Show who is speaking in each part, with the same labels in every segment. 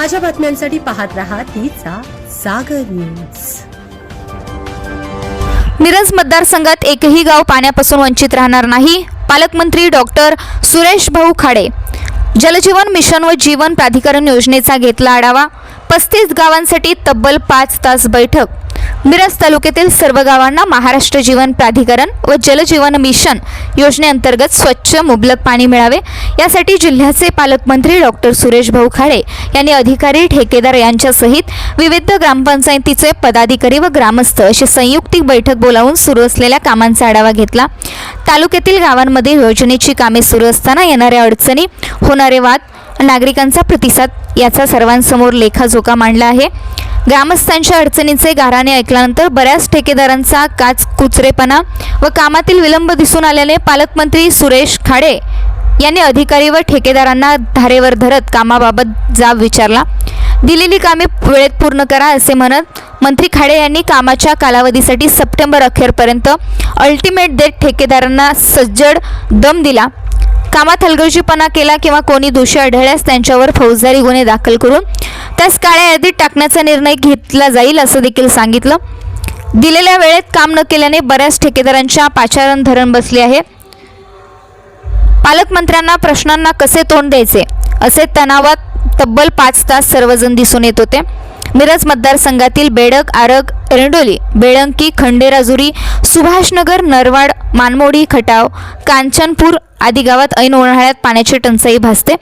Speaker 1: ताज्या बातम्यांसाठी पाहत राहा तिचा सागर न्यूज.
Speaker 2: मिरज मतदारसंघात एकही गाव पाण्यापासून वंचित राहणार नाही पालकमंत्री डॉक्टर सुरेश भाऊ खाडे जलजीवन मिशन व जीवन प्राधिकरण योजनेचा घेतला आढावा पस्तीस गावांसाठी तब्बल पाच तास बैठक मिरज तालुक्यातील सर्व गावांना महाराष्ट्र जीवन प्राधिकरण व जलजीवन मिशन योजनेअंतर्गत स्वच्छ मुबलक पाणी मिळावे. यासाठी जिल्ह्याचे पालकमंत्री डॉक्टर सुरेश भाऊ खाडे यांनी अधिकारी ठेकेदार यांच्यासहित विविध ग्रामपंचायतीचे पदाधिकारी व ग्रामस्थ अशी संयुक्तिक बैठक बोलावून सुरू असलेल्या कामांचा आढावा घेतला. तालुक्यातील गावांमध्ये योजनेची कामे सुरू असताना येणाऱ्या अडचणी होणारे वाद नागरिकांचा प्रतिसाद याचा सर्वांसमोर लेखाजोखा मांडला आहे. ग्रामस्थांच्या अडचणींचे गाराने ऐकल्यानंतर बऱ्याच ठेकेदारांचा काच कुचरेपणा व कामातील विलंब दिसून आल्याने पालकमंत्री सुरेश खाडे यांनी अधिकारी व ठेकेदारांना धारेवर धरत कामाबाबत जाब विचारला. दिलेली कामे वेळेत पूर्ण करा असे म्हणत मंत्री खाडे यांनी कामाच्या कालावधीसाठी सप्टेंबर अखेरपर्यंत अल्टिमेट देत ठेकेदारांना सज्जड दम दिला. कामात हलगर्जीपणा केला किंवा कोणी दोषी आढळल्यास त्यांच्यावर फौजदारी गुन्हे दाखल करून त्यास काळ्या यादीत टाकण्याचा निर्णय घेतला जाईल असं देखील सांगितलं. दिलेल्या वेळेत काम न केल्याने बऱ्याच ठेकेदारांच्या पाचारण धरण बसले आहे. पालकमंत्र्यांना प्रश्नांना कसे तोंड द्यायचे? असे तणावात तब्बल पाच तास सर्वजण दिसून येत होते. मिरज मतदारसंघातील बेडक आरग एरंडोली बेळंकी खंडेराजुरी सुभाषनगर नरवाड मानमोडी खटाव कांचनपूर आदी गावात ऐन उन्हाळ्यात पाण्याची टंचाई भासते.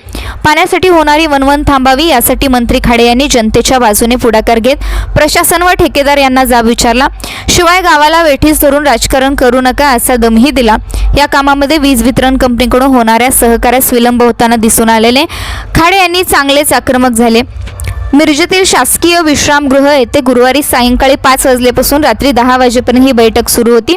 Speaker 2: पाण्यासाठी होणारी वनवन थांबावी यासाठी मंत्री खाडे यांनी जनतेच्या बाजूने पुढाकार घेत प्रशासन व ठेकेदार यांना जाब विचारला. शिवाय गावाला वेठीस धरून राजकारण करू नका असा दमही दिला. या कामामध्ये वीज वितरण कंपनीकडून होणाऱ्या सहकार्यास विलंब होताना दिसून आलेले. खाडे यांनी चांगलेच आक्रमक झाले. मिरजेतील शासकीय विश्रामगृह येथे गुरुवारी सायंकाळी पाच वाजल्यापासून रात्री दहा वाजेपर्यंत ही बैठक सुरू होती.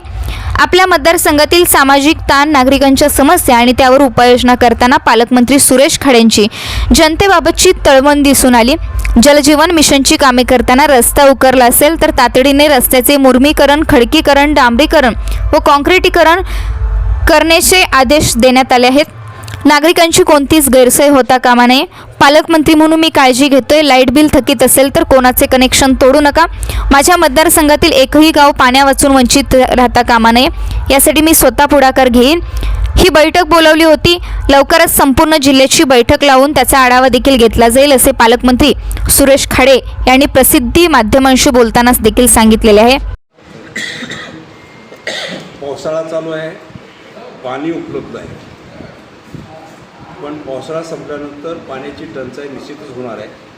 Speaker 2: आपल्या मतदारसंघातील सामाजिक ताण नागरिकांच्या समस्या आणि त्यावर उपाययोजना करताना पालकमंत्री सुरेश खाडेंची जनतेबाबतची तळमळ दिसून आली. जलजीवन मिशनची कामे करताना रस्ता उकरला असेल तर तातडीने रस्त्याचे मुर्मीकरण खडकीकरण डांबरीकरण व कॉन्क्रिटीकरण करण्याचे आदेश देण्यात आले आहेत. नागरिकांची कोणतीच गैरसोय होता कामा नये. पालकमंत्री म्हणून मी काळजी घेतोय. लाइट बिल थकीत असेल तर कोणाचे कनेक्शन तोडू नका. माझ्या मतदारसंघातील एकही गाव पाण्या वाचून वंचित राहता कामा नये. यासाठी मी स्वतः पुढाकार घेईन. ही बैठक बोलावली होती. लवकरच संपूर्ण जिल्ह्याची बैठक लावून त्याचा आढावा देखील घेतला जाईल असे पालकमंत्री सुरेश खाडे यांनी प्रसिद्धी माध्यमांशी बोलतानाच देखील सांगितलेले आहे.
Speaker 3: पावसाळा चालू आहे. पाणी उपलब्ध आहे. पण पावसाळा संपल्यानंतर पाण्याची टंचाई निश्चितच होणार आहे.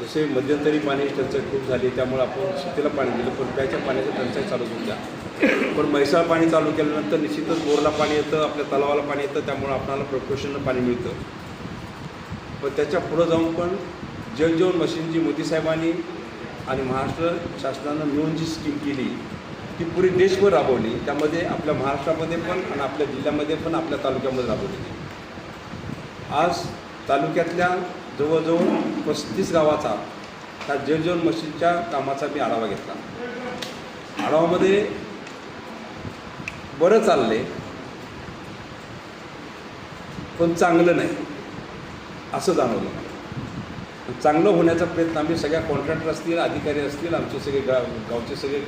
Speaker 3: जसे मध्यंतरी पाण्याची टंचाई खूप झाली त्यामुळे आपण शेतीला पाणी दिलं पण प्यायच्या पाण्याची टंचाई चालू होत्या पण म्हैसाळ पाणी चालू केल्यानंतर निश्चितच बोरला पाणी येतं आपल्या तलावाला पाणी येतं त्यामुळे आपल्याला प्रकोशनं पाणी मिळतं. पण त्याच्या पुढं जाऊन पण जलजीवन मशीन जी मोदी साहेबांनी आणि महाराष्ट्र शासनानं मिळून जी स्कीम केली ती पुरी देशभर राबवली. त्यामध्ये आपल्या महाराष्ट्रामध्ये पण आणि आपल्या जिल्ह्यामध्ये पण आपल्या तालुक्यामध्ये राबवली. आज तालुक्यातल्या जवळजवळ पस्तीस गावाचा त्या जलजीवन मशीनच्या कामाचा मी आढावा घेतला. आढावामध्ये बरं चालले पण चांगलं नाही असं जाणवलं. चांगलं होण्याचा प्रयत्न आम्ही सगळ्या कॉन्ट्रॅक्टर असतील अधिकारी असतील आमचे सगळे गा गावचे सगळे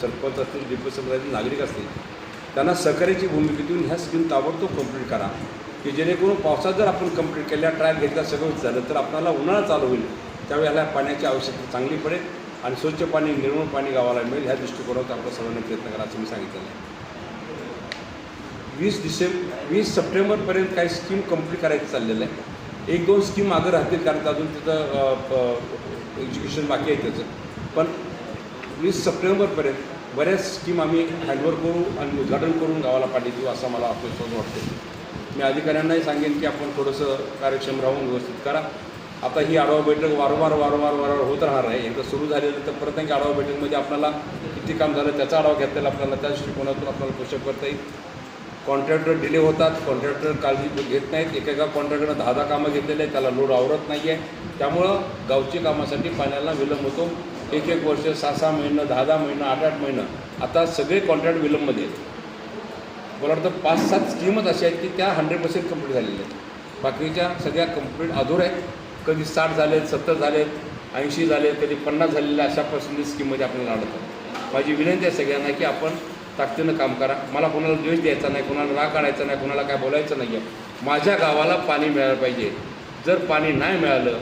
Speaker 3: सरपंच असतील डिप्युटी सरपंच नागरिक असतील त्यांना सहकार्याची भूमिका देऊन ह्या स्कीम ताबडतोब कंप्लीट करा. की जेणेकरून पावसात जर आपण कंप्लीट केल्या ट्रायल घेतल्या सगळं झालं तर आपल्याला उन्हाळा चालू होईल. त्यावेळेला पाण्याची आवश्यकता चांगली पडेल आणि स्वच्छ पाणी निर्मळ पाणी गावाला मिळेल. ह्या दृष्टिकोनात आपल्या सर्वांनी प्रयत्न करा असं मी सांगितलेलं आहे वीस डिसेंबर वीस सप्टेंबरपर्यंत काही स्कीम कंप्लीट करायचं चाललेलं आहे. एक दोन स्कीम मागं राहतील कारण अजून तिथं एज्युकेशन बाकी आहे त्याचं. पण वीस सप्टेंबरपर्यंत बऱ्याच स्कीम आम्ही हँडओव्हर करू आणि उद्घाटन करून गावाला पाठी देऊ असं मला आश्वासन वाटतं मी अधिकाऱ्यांनाही सांगेन की आपण थोडंसं कार्यक्षम राहून व्यवस्थित करा. आता ही आढावा बैठक वारंवार वारंवार वारंवार होत राहणार आहे. एकदा सुरू झालेलं तर परत आणखी आढावा बैठकमध्ये आपल्याला किती काम झालं त्याचा आढावा घेता येईल आपल्याला त्या दृष्टिकोनातून आपल्याला पुषप करता येईल. कॉन्ट्रॅक्टर डिले होतात. कॉन्ट्रॅक्टर काळजी घेत नाहीत. एकेका कॉन्ट्रॅक्टरनं दहा दहा कामं घेतलेले आहेत. त्याला लोड आवरत नाही आहे त्यामुळं गावची कामासाठी पाण्याला विलंब होतो. एक एक वर्ष सहा सहा महिनं दहा दहा महिनं आठ आठ महिनं. आता सगळे कॉन्ट्रॅक्ट विलंबमध्ये आहेत मला वाटतं पाच सात स्कीमच अशा आहेत की त्या हंड्रेड पर्सेंट कंप्लीट झालेल्या आहेत. बाकीच्या सगळ्या कंप्लीट अधूर आहेत. कधी साठ झालेत सत्तर झालेत ऐंशी झालेत कधी पन्नास झालेल्या अशा पर्सेंटेज स्कीममध्ये आपल्याला आढळतात माझी विनंती आहे सगळ्यांना की आपण ताकदीनं काम करा. मला कोणाला द्वेष द्यायचा नाही कोणाला राग काढायचा नाही कोणाला काय बोलायचं नाही आहे माझ्या गावाला पाणी मिळालं पाहिजे. जर पाणी नाही मिळालं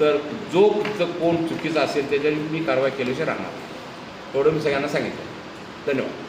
Speaker 3: तर जो जर कोण चुकीचा असेल त्याच्याने मी कारवाई केल्याशिवाय राहणार. एवढं मी सगळ्यांना सांगितलं. धन्यवाद.